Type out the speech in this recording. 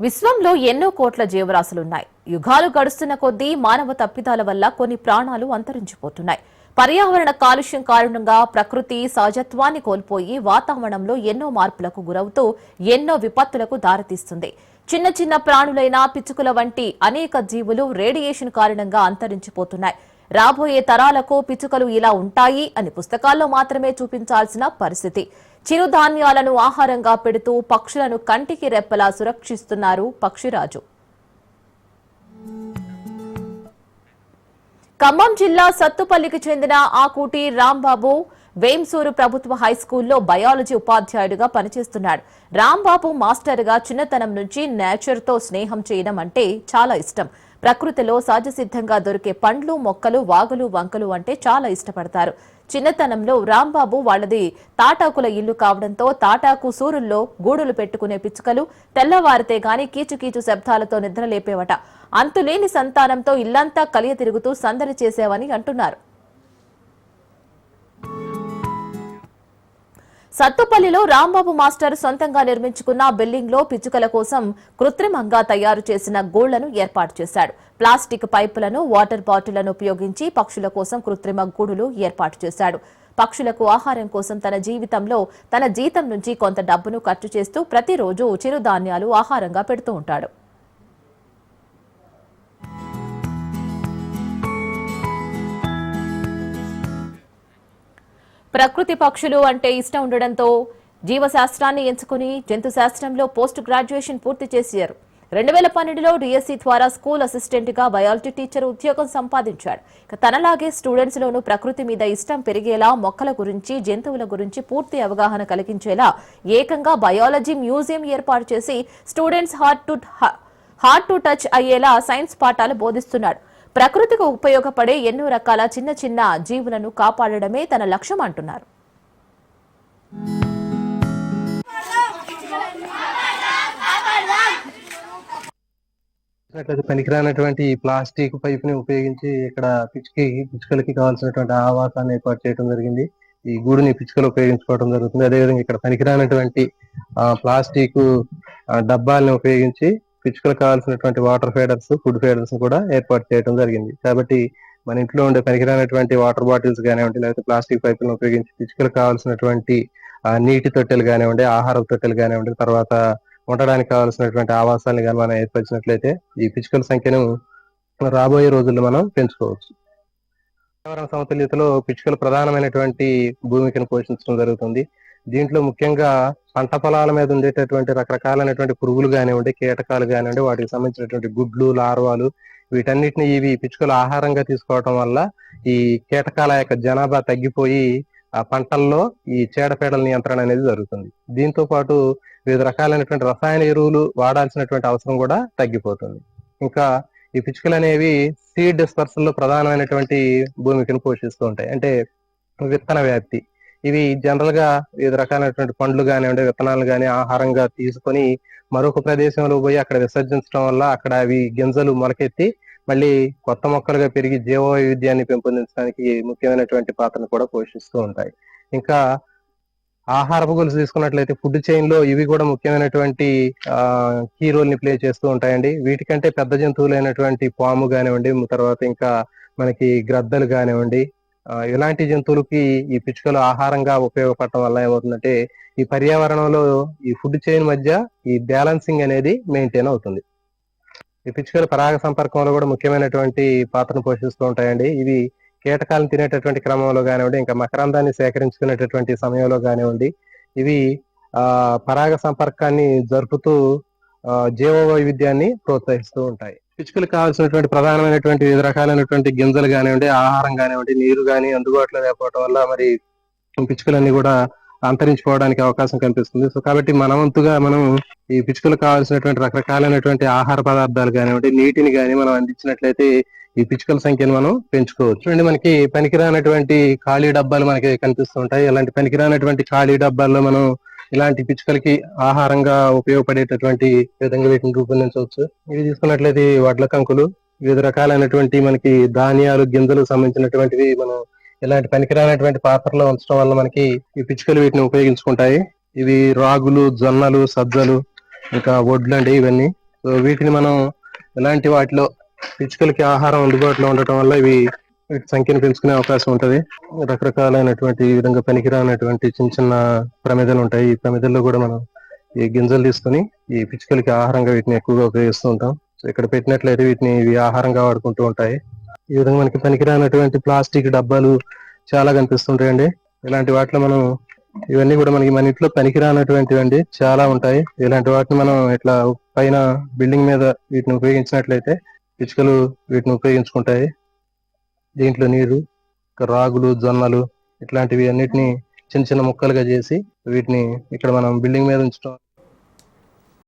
విశ్వంలో ఎన్నో కోట్ల జీవరాశులున్నాయి. యుగాలు గడుస్తున్న కొద్దీ మానవ తప్పిదాల వల్ల కొన్ని ప్రాణాలు అంతరించిపోతున్నాయి. పర్యావరణ కాలుష్యం కారణంగా ప్రకృతి సహజత్వాన్ని కోల్పోయి వాతావరణంలో ఎన్నో మార్పులకు గురవుతూ ఎన్నో విపత్తులకు దారితీస్తుంది. చిన్న చిన్న ప్రాణులైన పిచ్చుకల వంటి అనేక జీవులు రేడియేషన్ కారణంగా అంతరించిపోతున్నాయి. రాబోయే తరాలకు పిచ్చుకలు ఇలా ఉంటాయి అని పుస్తకాల్లో మాత్రమే చూపించాల్సిన పరిస్థితి. చిరుధాన్యాలను ఆహారంగా పెడుతూ పక్షులను కంటికి రెప్పలా సురక్షిస్తున్నారు పక్షిరాజు. ఖమ్మం జిల్లా సత్తుపల్లికి చెందిన ఆకూటి రాంబాబు వేంసూరు ప్రభుత్వ హైస్కూల్లో బయాలజీ ఉపాధ్యాయుడిగా పనిచేస్తున్నాడు. రాంబాబు మాస్టర్గా చిన్నతనం నుంచి నేచర్తో స్నేహం చేయడం అంటే చాలా ఇష్టం. ప్రకృతిలో సహజసిద్ధంగా దొరికే పండ్లు మొక్కలు వాగులు వంకలు అంటే చాలా ఇష్టపడతారు. చిన్నతనంలో రాంబాబు వాళ్ళది తాటాకుల ఇల్లు కావడంతో తాటాకు సూరుల్లో గూడులు పెట్టుకునే పిచ్చుకలు తెల్లవారితే గాని కీచుకీచు శబ్దాలతో నిద్రలేపేవట. అంతులేని సంతానంతో ఇల్లంతా కలియ తిరుగుతూ సందడి చేసేవని అంటున్నారు. సత్తుపల్లిలో రాంబాబు మాస్టర్ సొంతంగా నిర్మించుకున్న బిల్డింగ్లో పిచ్చుకల కోసం కృత్రిమంగా తయారు చేసిన గూళ్ళను ఏర్పాటు చేశాడు. ప్లాస్టిక్ పైపులను వాటర్ బాటిళ్ళను ఉపయోగించి పక్షుల కోసం కృత్రిమ గూడులు ఏర్పాటు చేశాడు. పక్షులకు ఆహారం కోసం తన జీవితంలో తన జీతం నుంచి కొంత డబ్బును ఖర్చు చేస్తూ ప్రతిరోజు చిరుధాన్యాలు ఆహారంగా పెడుతూ ఉంటాడు. ప్రకృతి పక్షులు అంటే ఇష్టం ఉండడంతో జీవశాస్త్రాన్ని ఎంచుకుని జంతు శాస్త్రంలో పోస్ట్ గ్రాడ్యుయేషన్ పూర్తి చేశారు. రెండు వేల పన్నెండులో డిఎస్సి ద్వారా స్కూల్ అసిస్టెంట్గా బయాలజీ టీచర్ ఉద్యోగం సంపాదించాడు. ఇక తనలాగే స్టూడెంట్స్ లోనూ ప్రకృతి మీద ఇష్టం పెరిగేలా మొక్కల గురించి జంతువుల గురించి పూర్తి అవగాహన కలిగించేలా ఏకంగా బయాలజీ మ్యూజియం ఏర్పాటు చేసి students heart to heart to touch అయ్యేలా సైన్స్ పాఠాలు బోధిస్తున్నాడు. ప్రకృతికి ఉపయోగపడే ఎన్నో రకాల చిన్న చిన్న జీవులను కాపాడడమే తన లక్ష్యం అంటున్నారు. చూసినట్లయితే పనికిరానటువంటి ఈ ప్లాస్టిక్ పైప్ని ఉపయోగించి ఇక్కడ పిచ్చుకి పిచ్చుకలకి కావాల్సినటువంటి ఆవాసాన్ని ఏర్పాటు చేయడం జరిగింది. ఈ గూడుని పిచ్చుకలు ఉపయోగించుకోవడం జరుగుతుంది. అదేవిధంగా ఇక్కడ పనికిరానటువంటి ఆ ప్లాస్టిక్ డబ్బాలను డబ్బాల్ని ఉపయోగించి పిచ్చుకలకు కావాల్సినటువంటి వాటర్ ఫేడర్స్ ఫుడ్ ఫేడర్స్ కూడా ఏర్పాటు చేయడం జరిగింది. కాబట్టి మన ఇంట్లో ఉండే పనికిరానటువంటి వాటర్ బాటిల్స్ కానివ్వండి లేకపోతే ప్లాస్టిక్ పైపులను ఉపయోగించి పిచ్చుకలకు కావాల్సినటువంటి ఆ, నీటి తొట్టెలు కానివ్వండి ఆహార తొట్టెలు కానివ్వండి తర్వాత ఉండడానికి కావాల్సినటువంటి ఆవాసాన్ని కానీ మనం ఏర్పరిచినట్లయితే ఈ పిచ్చుకల సంఖ్యను రాబోయే రోజుల్లో మనం పెంచుకోవచ్చు. పర్యావరణ సమతుల్యతలో పిచ్చుకలు ప్రధానమైనటువంటి భూమికను పోషించడం జరుగుతుంది. దీంట్లో ముఖ్యంగా పంట పొలాల మీద ఉండేటటువంటి రకరకాలైనటువంటి పురుగులు కానివ్వండి కీటకాలు కానివ్వండి వాటికి సంబంధించినటువంటి గుడ్లు లార్వాలు వీటన్నిటిని ఇవి పిచ్చుకలు ఆహారంగా తీసుకోవటం వల్ల ఈ కీటకాల యొక్క జనాభా తగ్గిపోయి ఆ పంటల్లో ఈ చీడపీడల నియంత్రణ అనేది జరుగుతుంది. దీంతో పాటు వివిధ రకాలైనటువంటి రసాయన ఎరువులు వాడాల్సినటువంటి అవసరం కూడా తగ్గిపోతుంది. ఇంకా ఈ పిచ్చుకలు అనేవి సీడ్ డిస్పర్సల్లో ప్రధానమైనటువంటి భూమికను పోషిస్తూ ఉంటాయి. అంటే విత్తన వ్యాప్తి. ఇవి జనరల్గా వివిధ రకాలైనటువంటి పండ్లు కానివ్వండి విత్తనాలు కానీ ఆహారంగా తీసుకొని మరొక ప్రదేశంలో పోయి అక్కడ విసర్జించడం వల్ల అక్కడ అవి గింజలు మొలకెత్తి మళ్ళీ కొత్త మొక్కలుగా పెరిగి జీవ వైవిధ్యాన్ని పెంపొందించడానికి ముఖ్యమైనటువంటి పాత్రను కూడా పోషిస్తూ ఉంటాయి. ఇంకా ఆహారపు గొలుసు తీసుకున్నట్లయితే ఫుడ్ చైన్లో ఇవి కూడా ముఖ్యమైనటువంటి ఆ కీ రోల్ని ప్లే చేస్తూ ఉంటాయండి. వీటికంటే పెద్ద జంతువులైనటువంటి పాము కానివ్వండి తర్వాత ఇంకా మనకి గ్రద్దలు కానివ్వండి ఇలాంటి జంతువులకి ఈ పిచ్చుకలు ఆహారంగా ఉపయోగపడటం వల్ల ఏమవుతుందంటే ఈ పర్యావరణంలో ఈ ఫుడ్ చైన్ మధ్య ఈ బ్యాలెన్సింగ్ అనేది మెయింటైన్ అవుతుంది. ఈ పిచ్చుకలు పరాగ సంపర్కంలో కూడా ముఖ్యమైనటువంటి పాత్రను పోషిస్తూ ఉంటాయండి. ఇవి కీటకాలను తినేటటువంటి క్రమంలో కానివ్వండి ఇంకా మకరందాన్ని సేకరించుకునేటటువంటి సమయంలో కానివ్వండి ఇవి ఆ పరాగ సంపర్కాన్ని జరుపుతూ ఆ, జీవ వైవిధ్యాన్ని ప్రోత్సహిస్తూ ఉంటాయి. పిచ్చుకలకు కావాల్సినటువంటి ప్రధానమైనటువంటి వివిధ రకాలైనటువంటి గింజలు కానివ్వండి ఆహారం కానివ్వండి నీరు కానీ అందుబాటులో లేకపోవడం వల్ల మరి పిచ్చుకలన్నీ కూడా అంతరించిపోవడానికి అవకాశం కనిపిస్తుంది. సో కాబట్టి మన వంతుగా మనం ఈ పిచ్చుకలకు కావాల్సినటువంటి రకరకాలైనటువంటి ఆహార పదార్థాలు కానివ్వండి నీటిని కానీ మనం అందించినట్లయితే ఈ పిచ్చుకల సంఖ్యను మనం పెంచుకోవచ్చు. చూడండి మనకి పనికిరానటువంటి ఖాళీ డబ్బాలు మనకి కనిపిస్తుంటాయి ఇలాంటి పనికిరానటువంటి ఖాళీ డబ్బాల్లో మనం ఇలాంటి పిచ్చుకలకి ఆహారంగా ఉపయోగపడేటటువంటి విధంగా వీటిని రూపొందించవచ్చు. ఇవి తీసుకున్నట్లయితే వడ్ల కంకులు వివిధ రకాలైనటువంటి మనకి ధాన్యాలు గింజలు సంబంధించినటువంటివి మనం ఇలాంటి పనికిరానటువంటి పాత్రలో ఉంచడం వల్ల మనకి ఈ పిచ్చుకలు వీటిని ఉపయోగించుకుంటాయి. ఇవి రాగులు జొన్నలు సజ్జలు ఇంకా వడ్లు అండి ఇవన్నీ. సో వీటిని మనం ఇలాంటి వాటిలో పిచ్చుకలకి ఆహారం అందుబాటులో ఉండటం వల్ల ఇవి సంఖ్యను పెంచుకునే అవకాశం ఉంటది. రకరకాలైనటువంటి ఈ విధంగా పనికిరానటువంటి చిన్న చిన్న ప్రమేదలు ఉంటాయి. ఈ ప్రమేదల్లో కూడా మనం ఈ గింజలు తీసుకొని ఈ పిచ్చుకలకి ఆహారంగా వీటిని ఎక్కువగా ఉపయోగిస్తూ ఉంటాం. సో ఇక్కడ పెట్టినట్లయితే వీటిని ఇవి ఆహారంగా వాడుకుంటూ ఉంటాయి. ఈ విధంగా మనకి పనికిరానటువంటి ప్లాస్టిక్ డబ్బాలు చాలా కనిపిస్తుంటాయండి. ఇలాంటి వాటిలో మనం ఇవన్నీ కూడా మనకి మన ఇంట్లో పనికిరానటువంటివి అండి. చాలా ఉంటాయి. ఇలాంటి వాటిని మనం ఇట్లా పైన బిల్డింగ్ మీద వీటిని ఉపయోగించినట్లయితే పిచ్చుకలు వీటిని ఉపయోగించుకుంటాయి. దీంట్లో నీరు రాగులు జొన్నలు ఇట్లాంటివి అన్నిటిని చిన్న చిన్న ముక్కలుగా చేసి వీటిని ఇక్కడ మనం బిల్డింగ్ మీద ఉంచడం